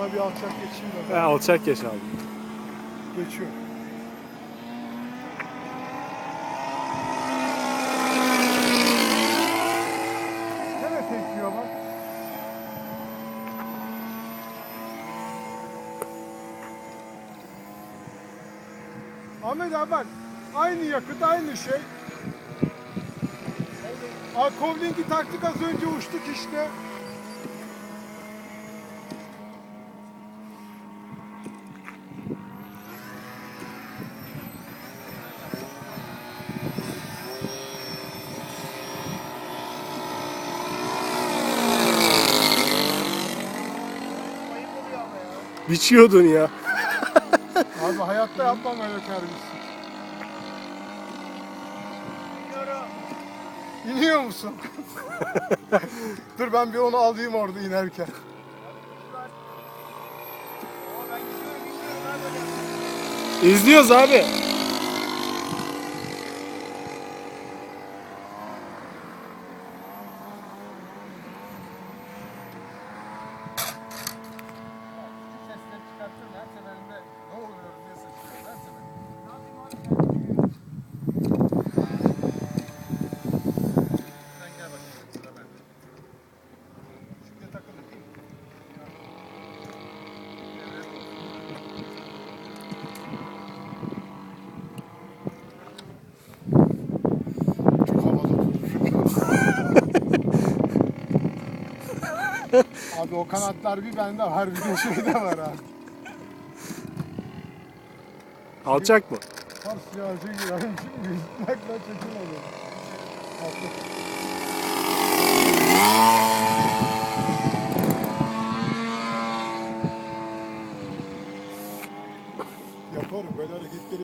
geçeyim He, de. alçak geç abi. Geçiyor. Gene tekliyor bak. Ahmet abi bak. Aynı yakıt aynı şey. Akovling'i taktık az önce uçtuk işte. Biçiyordun ya. Abi hayatta yapmam öyle terbiyesiz. İniyor musun? Dur ben bir onu alayım orada inerken. İzliyoruz abi. Abi o kanatlar bir bende var, bir de şeyde var abi. Alçak mı? Tam siyasi giren nakla çekim oluyor. Yaparım böyle hareketleri.